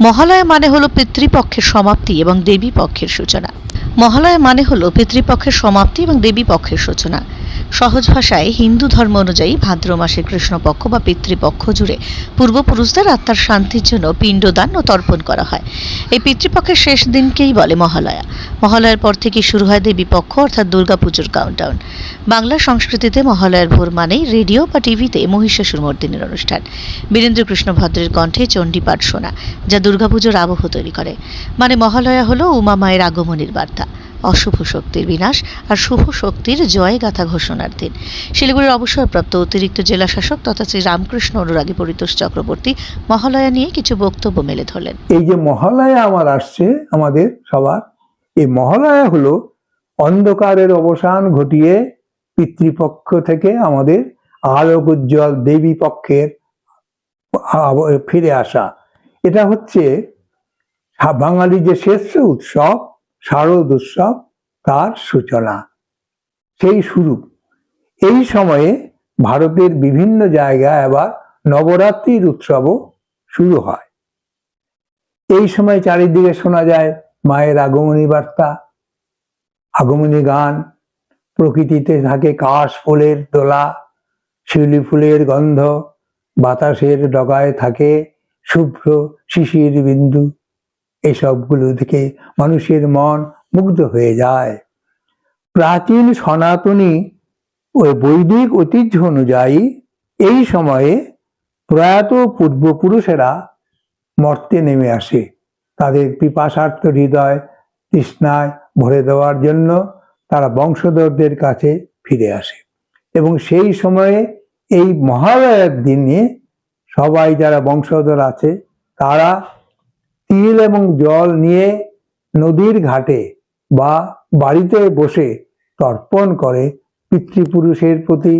মহালয়া মানে হলো পিতৃপক্ষের সমাপ্তি এবং দেবী পক্ষের সূচনা। মহালয়া মানে হলো পিতৃপক্ষের সমাপ্তি এবং দেবী পক্ষের সূচনা। সহজ ভাষায় হিন্দু ধর্ম অনুযায়ী ভাদ্র মাসের কৃষ্ণপক্ষ বা পিতৃপক্ষ জুড়ে পূর্বপুরুষদের আত্মার শান্তির জন্য পিণ্ডদান ও তর্পণ করা হয়। এই পিতৃপক্ষের শেষ দিনকেই বলে মহালয়া। মহালয়ার পর থেকে শুরু হয় দেবীপক্ষ অর্থাৎ দুর্গাপুজোর কাউন্টডাউন বাংলা সংস্কৃতিতে মহালয়ার ভোর মানেই রেডিও বা টিভিতে মহিষাসুর মর্দিনের অনুষ্ঠান। বীরেন্দ্র কৃষ্ণ ভদ্রের কণ্ঠে চণ্ডীপাঠ শোনা, যা দুর্গাপুজোর আবহ তৈরি করে। মানে মহালয়া হলো উমা মায়ের আগমনের বার্তা। অশুভ শক্তির বিনাশ আর শুভ শক্তির জয় গাথা ঘোষণার দিন। শিলিগুড়ির অবসরপ্রাপ্ত অতিরিক্ত জেলা শাসক তথা শ্রী রামকৃষ্ণ অনুরাগী পরিতোষ চক্রবর্তী মহালয়া নিয়ে কিছু বক্তব্য মেলে ধরলেন। এই যে মহালয়া আমার আসছে আমাদের সবার, এই মহালয়া হলো অন্ধকারের অবসান ঘটিয়ে পিতৃপক্ষ থেকে আমাদের আলোক উজ্জ্বল দেবী পক্ষের ফিরে আসা। এটা হচ্ছে বাঙালির যে শ্রেষ্ঠ উৎসব শারদ উৎসব তার সূচনা। সেই শুরু। এই সময়ে ভারতের বিভিন্ন জায়গায় আবার নবরাত্রির উৎসবও শুরু হয়। এই সময় চারিদিকে শোনা যায় মায়ের আগমনী বার্তা, আগমনী গান। প্রকৃতিতে থাকে কাশ ফুলের দোলা, শিউলি ফুলের গন্ধ, বাতাসের ডগায় থাকে শুভ্র শিশির বিন্দু। এসবগুলো থেকে মানুষের মন মুগ্ধ হয়ে যায়। প্রাচীন সনাতনী ও বৈদিক ঐতিহ্য অনুযায়ী এই সময়ে প্রয়াত পূর্বপুরুষেরা মর্তে নেমে আসে। তাদের পিপাসার্থ হৃদয় তৃষ্ণায় ভরে দেওয়ার জন্য তারা বংশধরদের কাছে ফিরে আসে এবং সেই সময়ে এই মহালয়ার দিনে সবাই যারা বংশধর আছে, তারা তিল এবং জল নিয়ে নদীর ঘাটে বা বাড়িতে বসে তর্পণ করে পিতৃপুরুষের প্রতি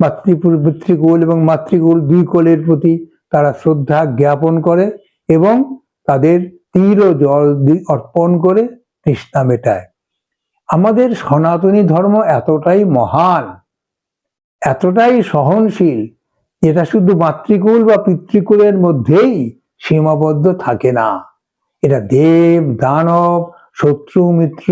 মাতৃপুর পিতৃকুল এবং মাতৃকুল দুই কোলের প্রতি তারা শ্রদ্ধা জ্ঞাপন করে এবং তাদের তীর ও জল অর্পণ করে তৃষ্ণা মেটায়। আমাদের সনাতনী ধর্ম এতটাই মহান, এতটাই সহনশীল এটা শুধু মাতৃকুল বা পিতৃকুলের মধ্যেই সীমাবদ্ধ থাকে না। এটা দেব, দানব, শত্রু, মিত্র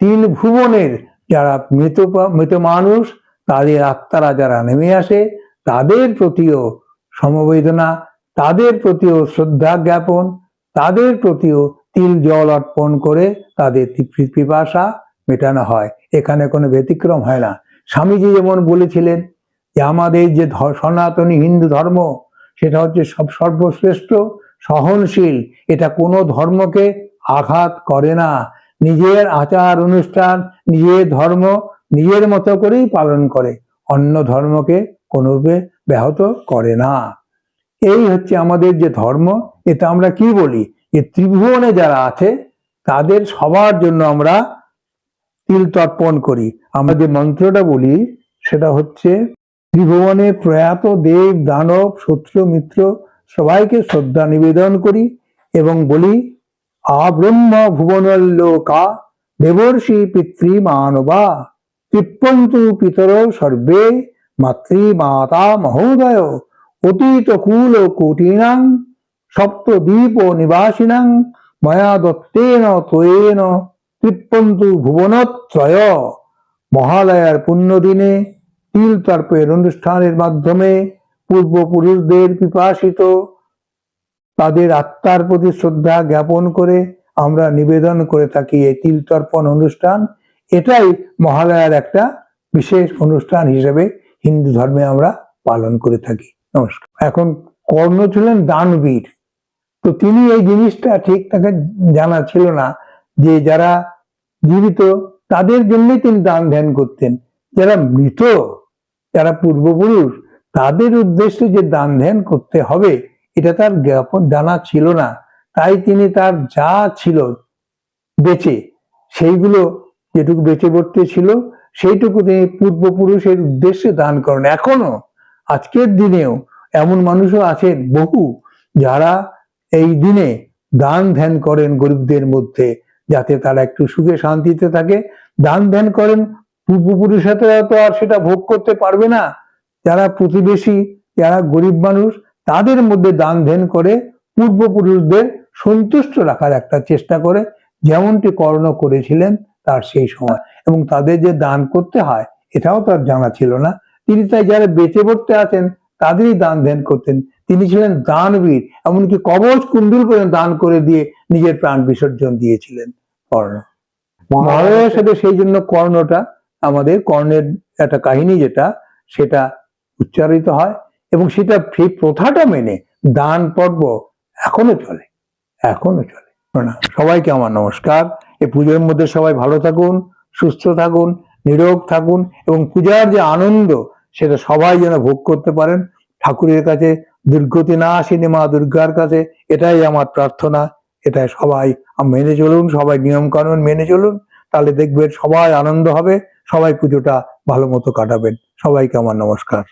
তিন ভুবনের যারা মৃত মৃত মানুষ, তাদের আত্মারা যারা নেমে আসে, তাদের প্রতিও সমবেদনা, তাদের প্রতিও শ্রদ্ধা জ্ঞাপন, তাদের প্রতিও তিল জল অর্পণ করে তাদের পিপাসা মেটানো হয়। এখানে কোনো ব্যতিক্রম হয় না। স্বামীজি যেমন বলেছিলেন যে, আমাদের যে সনাতনী হিন্দু ধর্ম সেটা হচ্ছে সব সর্বশ্রেষ্ঠ, সহনশীল। এটা কোনো ধর্মকে আঘাত করে না। নিজের আচার অনুষ্ঠান, নিজের ধর্ম নিজের মতো করেই পালন করে। অন্য ধর্মকে কোনোভাবে ব্যাহত করে না। এই হচ্ছে আমাদের যে ধর্ম। এটা আমরা কি বলি? যে ত্রিভুবনে যারা আছে, তাদের সবার জন্য আমরা তিল তর্পণ করি। আমরা যে মন্ত্রটা বলি, সেটা হচ্ছে ত্রিভুবনে প্রয়াত দেব, দানব, শত্রু, মিত্র সবাইকে শ্রদ্ধা নিবেদন করি এবং বলি আব্রহ্ম ভুবনল্লোকা দেবর্ষি পিতৃ মানবা তৃপ্পন্তু পিতর সর্বে মাতৃ মাতা মহোদয় অতীত কুল কোটিনাং সপ্তদ্বীপ নিবাসিনাং ময়া দত্তেন তোয়েন তৃপ্পন্তু ভুবনত্রয় মহালয়ার পুণ্য দিনে তিল তর্পের অনুষ্ঠানের মাধ্যমে পূর্বপুরুষদের পিপাসিত, তাদের আত্মার প্রতি শ্রদ্ধা জ্ঞাপন করে আমরা নিবেদন করে থাকি এই তিল তর্পণ অনুষ্ঠান। এটাই মহালয়ার একটা বিশেষ অনুষ্ঠান হিসেবে হিন্দু ধর্মে আমরা পালন করে থাকি। নমস্কার। এখন কর্ণ ছিলেন দানবীর। তো তিনি এই জিনিসটা ঠিক তাকে জানা ছিল না যে যারা জীবিত, তাদের জন্যই তিনি দান ধ্যান করতেন। যারা মৃত যারা পূর্বপুরুষ, তাদের উদ্দেশ্যে যে দান ধ্যান করতে হবে, এটা তার জ্ঞাপন জানা ছিল না। তাই তিনি তার যা ছিল বেঁচে, সেইগুলো যেটুকু বেঁচে পড়তে ছিল, সেইটুকু তিনি পূর্বপুরুষের উদ্দেশ্যে দান করেন। এখনও, আজকের দিনেও এমন মানুষও আছেন, বহু, যারা এই দিনে দান ধ্যান করেন গরিবদের মধ্যে, যাতে তারা একটু সুখে শান্তিতে থাকে। দান ধ্যান করেন পূর্বপুরুষেরা তো আর সেটা ভোগ করতে পারবে না। যারা প্রতিবেশী যারা গরিব মানুষ তাদের মধ্যে দান ধ্যান করে পূর্বপুরুষদের সন্তুষ্ট রাখার একটা চেষ্টা করে যেমনটি কর্ণ করেছিলেন তার সেই সময়। এবং তাদের যে দান করতে হয় এটাও তার জানা ছিল না। তিনি তাই যারা বেঁচে পড়তে আছেন তাদেরই দান ধ্যান করতেন। তিনি ছিলেন দানবীর এমনকি কবচ কুণ্ডুল করে দান করে দিয়ে নিজের প্রাণ বিসর্জন দিয়েছিলেন কর্ণ। মহালয়ার সাথে সেই জন্য কর্ণটা আমাদের কর্ণের একটা কাহিনী যেটা, সেটা উচ্চারিত হয় এবং সেটা সেই প্রথাটা মেনে দান পর্ব এখনও চলে এখনও চলে। না সবাইকে আমার নমস্কার। এই পুজোর মধ্যে সবাই ভালো থাকুন, সুস্থ থাকুন, নিরোগ থাকুন এবং পূজার যে আনন্দ, সেটা সবাই যেন ভোগ করতে পারেন। ঠাকুরের কাছে দুর্গতি না আসেনি মা দুর্গার কাছে, এটাই আমার প্রার্থনা, এটাই সবাই মেনে চলুন, সবাই নিয়ম কানুন মেনে চলুন, তাহলে দেখবেন সবাই আনন্দ হবে। সবাই পুজোটা ভালো মতো কাটাবেন। সবাইকে আমার নমস্কার।